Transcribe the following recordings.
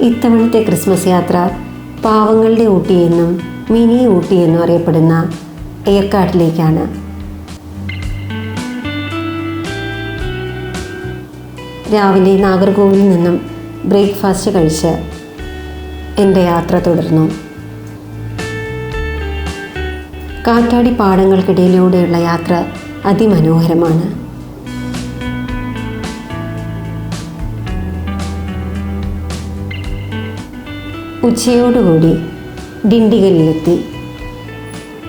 ഇത്തവണത്തെ ക്രിസ്മസ് യാത്ര പാവങ്ങളുടെ ഊട്ടിയെന്നും മിനി ഊട്ടി എന്നും അറിയപ്പെടുന്ന ഏർക്കാട്ടിലേക്കാണ്. രാവിലെ നാഗർകോവിൽ നിന്നും ബ്രേക്ക്ഫാസ്റ്റ് കഴിച്ച് എന്റെ യാത്ര തുടർന്നു. കാറ്റാടി പാടങ്ങൾക്കിടയിലൂടെയുള്ള യാത്ര അതിമനോഹരമാണ്. ഉച്ചയോടുകൂടി ഡിണ്ടിഗലിലെത്തി.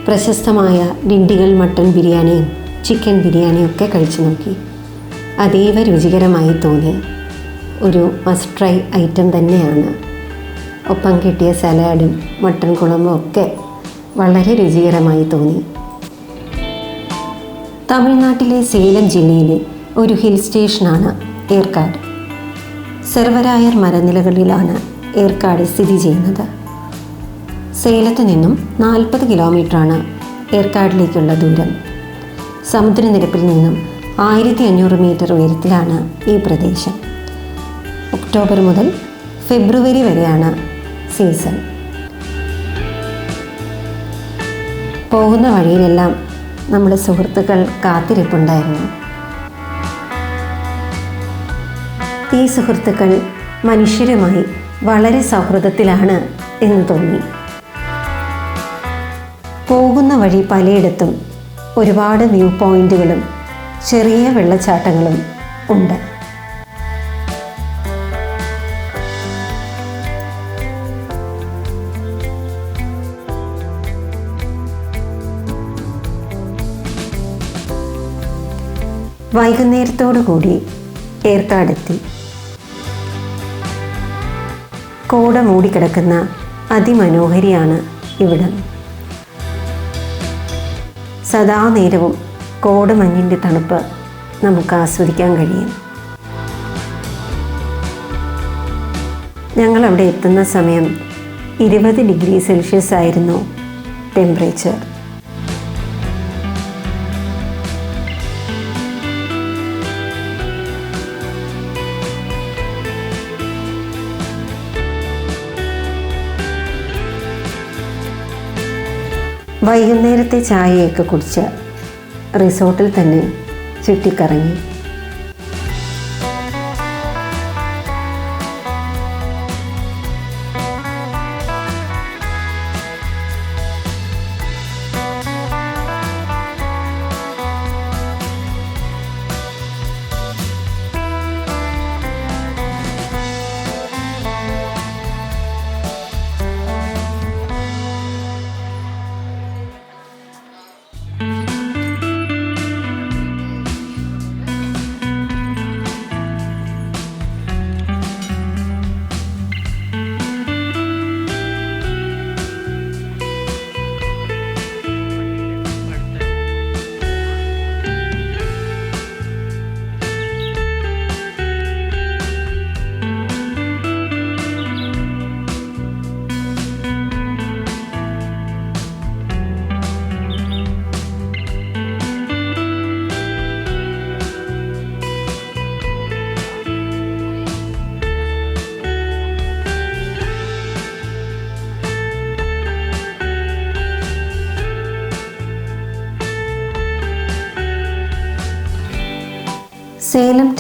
പ്രശസ്തമായ ഡിണ്ടിഗൽ മട്ടൺ ബിരിയാണിയും ചിക്കൻ ബിരിയാണിയും ഒക്കെ കഴിച്ചു നോക്കി. അതീവ രുചികരമായി തോന്നി. ഒരു മസ്റ്റ് ട്രൈ ഐറ്റം തന്നെയാണ്. ഒപ്പം കിട്ടിയ സലാഡും മട്ടൺ കുളമ്പും ഒക്കെ വളരെ രുചികരമായി തോന്നി. തമിഴ്നാട്ടിലെ സേലം ജില്ലയിലെ ഒരു ഹിൽ സ്റ്റേഷനാണ് ഏർക്കാട്. സെർവരായർ മരനിലകളിലാണ് ഏർക്കാട് സ്ഥിതി ചെയ്യുന്നത്. സേലത്ത് നിന്നും നാൽപ്പത് കിലോമീറ്ററാണ് ഏർക്കാടിലേക്കുള്ള ദൂരം. സമുദ്രനിരപ്പിൽ നിന്നും ആയിരത്തി അഞ്ഞൂറ് മീറ്റർ ഉയരത്തിലാണ് ഈ പ്രദേശം. ഒക്ടോബർ മുതൽ ഫെബ്രുവരി വരെയാണ് സീസൺ. പോകുന്ന വഴിയിലെല്ലാം നമ്മുടെ സുഹൃത്തുക്കൾ കാത്തിരിപ്പുണ്ടായിരുന്നു. ഈ സുഹൃത്തുക്കൾ മനുഷ്യരുമായി വളരെ സൗഹൃദത്തിലാണ് എന്ന് തോന്നി. പോകുന്ന വഴി പലയിടത്തും ഒരുപാട് വ്യൂ പോയിന്റുകളും ചെറിയ വെള്ളച്ചാട്ടങ്ങളും ഉണ്ട്. വൈകുന്നേരത്തോടു കൂടി ഏർക്കാടെത്തി കോട മൂടിക്കിടക്കുന്ന അതിമനോഹരിയാണ് ഇവിടം. സദാ നേരവും കോടമഞ്ഞിന്റെ തണുപ്പ് നമുക്ക് ആസ്വദിക്കാൻ കഴിയും. ഞങ്ങൾ അവിടെ എത്തുന്ന സമയം ഇരുപത് ഡിഗ്രി സെൽഷ്യസ് ആയിരുന്നു ടെമ്പറേച്ചർ വൈകുന്നേരത്തെ ചായയൊക്കെ കുടിച്ച് റിസോർട്ടിൽ തന്നെ ചുറ്റിക്കറങ്ങി.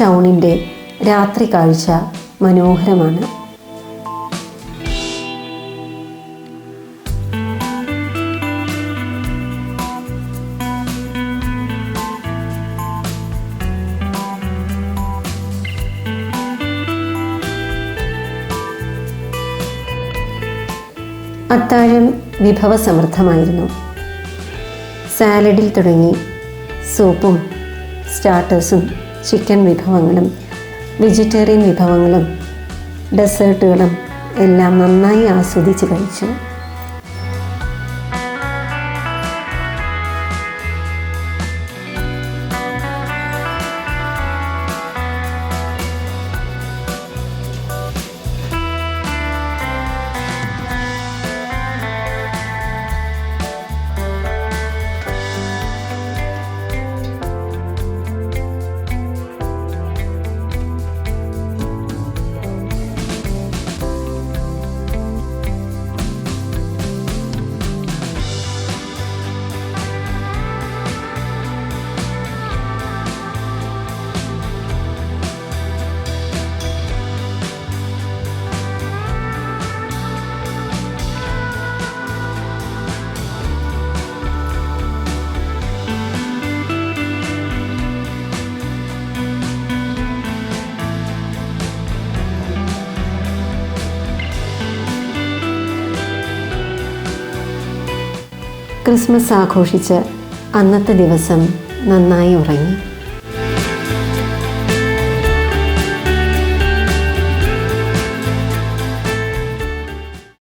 ടൗണിന്റെ രാത്രി കാഴ്ച മനോഹരമാണ്. അത്താഴം വിഭവസമൃദ്ധമായിരുന്നു. സാലഡിൽ തുടങ്ങി സൂപ്പും സ്റ്റാർട്ടേഴ്സും ചിക്കൻ വിഭവങ്ങളും വെജിറ്റേറിയൻ വിഭവങ്ങളും ഡെസേർട്ടുകളും എല്ലാം നന്നായി ആസ്വദിച്ച് കഴിച്ചു. ക്രിസ്മസ് ആഘോഷിച്ച് അന്നത്തെ ദിവസം നന്നായി ഉറങ്ങി.